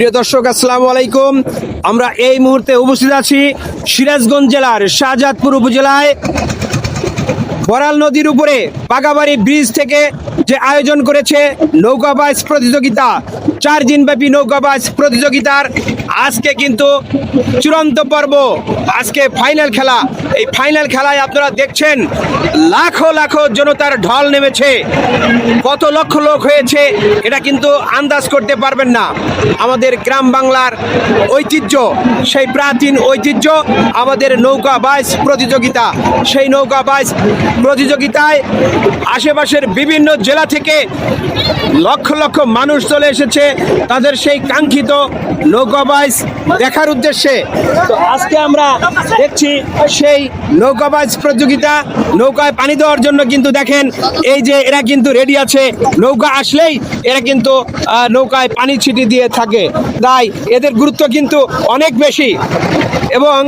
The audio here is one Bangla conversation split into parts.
প্রিয় দর্শক, আসসালামু আলাইকুম। আমরা এই মুহূর্তে উপস্থিত আছি সিরাজগঞ্জ জেলার শাহজাদপুর উপজেলায়। বরাল নদীর উপরে পাকাবাড়ি ব্রিজ থেকে যে আয়োজন করেছে নৌকা বাইস প্রতিযোগিতা, চার দিনব্যাপী নৌকা বাইস প্রতিযোগিতার আজকে কিন্তু চূড়ান্ত পর্ব, আজকে ফাইনাল খেলা। এই ফাইনাল খেলায় আপনারা দেখছেন, লাখো লাখো জনতার ঢল নেমেছে। কত লক্ষ লোক হয়েছে, এটা কিন্তু আন্দাজ করতে পারবেন না। আমাদের গ্রাম বাংলার ঐতিহ্য, সেই প্রাচীন ঐতিহ্য, আমাদের নৌকা বাইচ প্রতিযোগিতা। সেই নৌকা বাইচ প্রতিযোগিতায় আশেপাশের বিভিন্ন জেলা থেকে লক্ষ লক্ষ মানুষ চলে এসেছে। তাদের সেই কাঙ্ক্ষিত নৌকা বাইচ দেখার উদ্দেশ্যে। তো আজকে আমরা দেখছি সেই নৌকা বাইচ প্রতিযোগিতা, নৌকায় পানি দেওয়ার জন্য কিন্তু দেখেন, এই যে এরা কিন্তু রেডি আছে। নৌকা আসলেই এরা কিন্তু নৌকায় পানি ছিটি দিয়ে থাকে। তাই এদের গুরুত্ব কিন্তু অনেক বেশি। এবং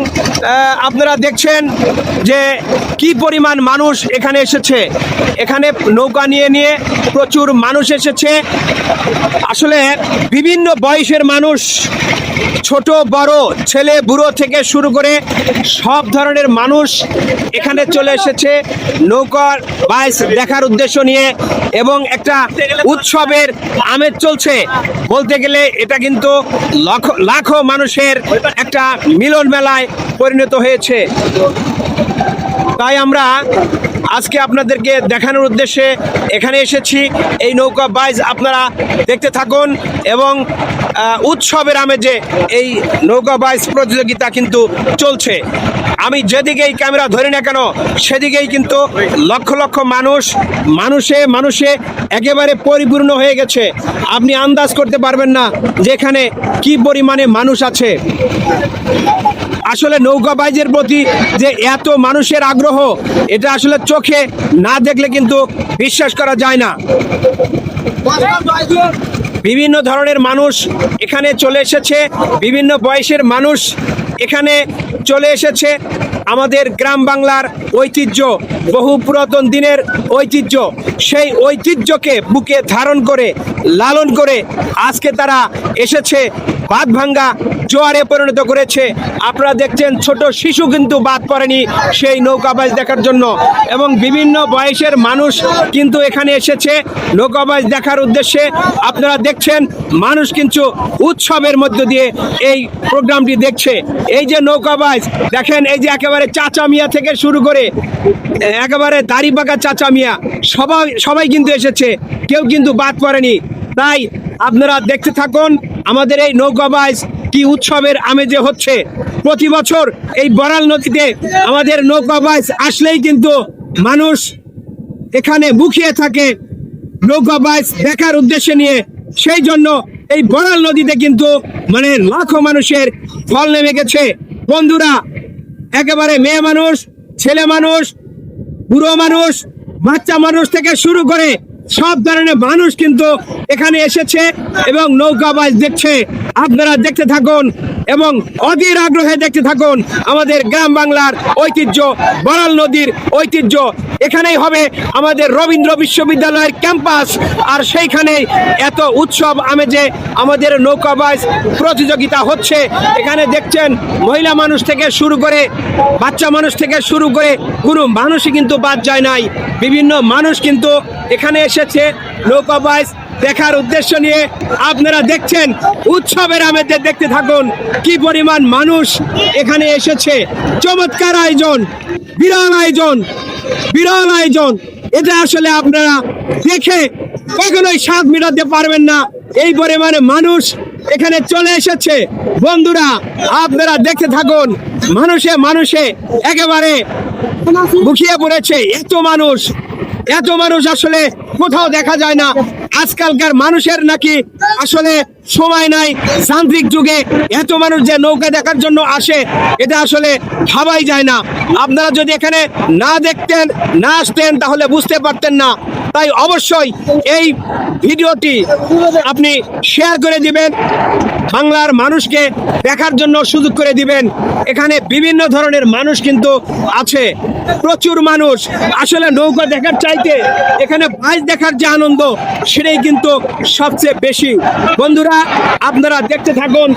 আপনারা দেখছেন যে কি পরিমাণ মানুষ এখানে এসেছে। এখানে নৌকা নিয়ে নিয়ে প্রচুর মানুষ এসেছে। আসলে বিভিন্ন বয়সের মানুষ ছোট, বড়, ছেলে, বুড়ো থেকে শুরু করে সব ধরনের মানুষ এখানে চলে এসেছে নৌকার বাইস দেখার উদ্দেশ্য নিয়ে এবং একটা উৎসবের আমেজ চলছে। বলতে গেলে এটা কিন্তু লাখো লাখো মানুষের একটা মিলন মেলায় পরিণত হয়েছে। তাই আমরা আজকে আপনাদেরকে দেখানোর উদ্দেশ্যে এখানে এসেছি। এই নৌকা বাইজ আপনারা দেখতে থাকুন এবং উৎসবের আমেজে এই নৌকা বাইজ প্রতিযোগিতা কিন্তু চলছে। আমি যেদিকেই ক্যামেরা ধরি না কেন, সেদিকেই কিন্তু লক্ষ লক্ষ মানুষ, মানুষে মানুষে একেবারে পরিপূর্ণ হয়ে গেছে। আপনি আন্দাজ করতে পারবেন না যে এখানে কি পরিমাণে মানুষ আছে। আসলে নৌকা বাইজের প্রতি যে এত মানুষের আগ্রহ, এটা আসলে চোখে না দেখলে কিন্তু বিশ্বাস করা যায় না। বিভিন্ন ধরনের মানুষ এখানে চলে এসেছে, বিভিন্ন বয়সের মানুষ এখানে চলে এসেছে। আমাদের গ্রাম বাংলার ঐতিহ্য, বহু পুরাতন দিনের ঐতিহ্য। সেই ঐতিহ্যকে বুকে ধারণ করে, লালন করে আজকে তারা এসেছে বাদ ভাঙ্গা জোয়ারে পরিণত করেছে। আপনারা দেখছেন, ছোট শিশু কিন্তু বাদ পড়েনি সেই নৌকাবাজ দেখার জন্য। এবং বিভিন্ন বয়সের মানুষ কিন্তু এখানে এসেছে নৌকাবাজ দেখার উদ্দেশ্যে। আপনারা দেখছেন, মানুষ কিন্তু উৎসবের মধ্য দিয়ে এই প্রোগ্রামটি দেখছে। এই যে নৌকাবাজ দেখেন, এই যে একেবারে চাচা মিয়া থেকে শুরু করে একেবারে দাড়ি পাকা চাচা মিয়া। সবাই সবাই কিন্তু এসেছে। কেউ কিন্তু বাদ পড়েনি। তাই আপনারা দেখতে থাকুন, আমাদের এই নৌকাবাজ কি উৎসবের আমেজে হচ্ছে। প্রতি বছর এই বরাল নদীতে আমাদের নৌকাবাজ আসলেই কিন্তু মানুষ এখানে মুখিয়ে থাকে নৌকাবাজ দেখার উদ্দেশ্যে নিয়ে। সেই জন্য এই বরাল নদীতে কিন্তু মানে লাখো মানুষের ফল নেমে গেছে। বন্ধুরা, একেবারে মেয়ে মানুষ ছেলে মানুষ, বুড়ো মানুষ, বাচ্চা মানুষ থেকে শুরু করে সব ধরনের মানুষ কিন্তু এখানে এসেছে এবং নৌকা নৌকাবাজ দেখছে। আপনারা দেখতে থাকুন এবং অধীর আগ্রহে দেখতে থাকুন। আমাদের গ্রাম বাংলার ঐতিহ্য, বড়াল নদীর ঐতিহ্য এখানেই হবে আমাদের রবীন্দ্র বিশ্ববিদ্যালয়ের ক্যাম্পাস। আর সেইখানে এত উৎসব আমেজে আমাদের নৌকাবাজ প্রতিযোগিতা হচ্ছে, এখানে দেখছেন মহিলা মানুষ থেকে শুরু করে বাচ্চা মানুষ থেকে শুরু করে কোনো মানুষই কিন্তু বাদ যায় নাই। বিভিন্ন মানুষ কিন্তু এখানে এসেছে নৌকাবাজ দেখার উদ্দেশ্য নিয়ে। আপনারা দেখছেন উৎসবের আমেজে দেখতে থাকুন কি পরিমাণ মানুষ এখানে এসেছে। চমৎকার আয়োজন, বিরল আয়োজন। বিরল আয়োজন। এটা আসলে আপনারা দেখে কখনোই স্বাদ মেটাতে পারবেন না। এই পরিমাণে মানুষ এখানে চলে এসেছে। বন্ধুরা, আপনারা দেখতে থাকুন, মানুষে মানুষে একেবারে মুখিয়ে পড়েছে এত মানুষ। এত মানুষ আসলে কোথাও দেখা যায় না। আজকালকার মানুষের নাকি আসলে সময় নাই। যান্ত্রিক যুগে এত মানুষ যে নৌকা দেখার জন্য আসে, এটা আসলে ভাবাই যায় না। আপনারা যদি এখানে না দেখতেন, না আসতেন, তাহলে বুঝতে পারতেন না। তাই অবশ্যই এই ভিডিওটি আপনি শেয়ার করে দিবেন, বাংলার মানুষকে দেখার জন্য সুযোগ করে দিবেন। এখানে বিভিন্ন ধরনের মানুষ কিন্তু আছে, প্রচুর মানুষ। আসলে নৌকা দেখার চাইতে এখানে বাইচ দেখার যে আনন্দ, সেটাই কিন্তু সবচেয়ে বেশি। বন্ধুরা আপনারা দেখতে থাকুন।